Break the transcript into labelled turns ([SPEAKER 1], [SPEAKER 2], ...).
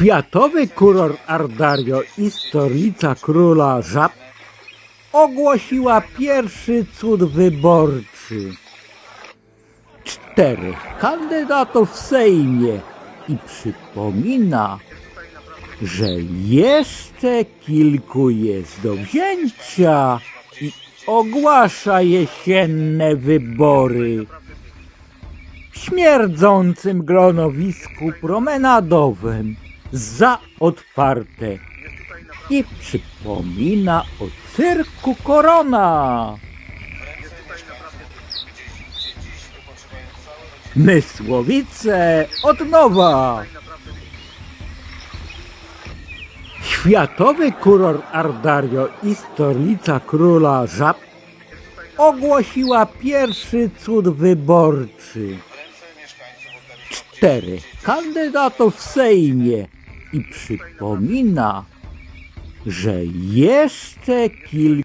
[SPEAKER 1] Światowy kurort Ardario i stolica króla żab ogłosiła pierwszy cud wyborczy. Czterech kandydatów w Sejmie i przypomina, że jeszcze kilku jest do wzięcia i ogłasza jesienne wybory. W śmierdzącym gronowisku promenadowym za otwarte i przypomina o cyrku Korona. Mysłowice od nowa. Światowy kurort Ardario i stolica króla żab ogłosiła pierwszy cud wyborczy. Czterech kandydatów w Sejmie i przypomina, że jeszcze kilku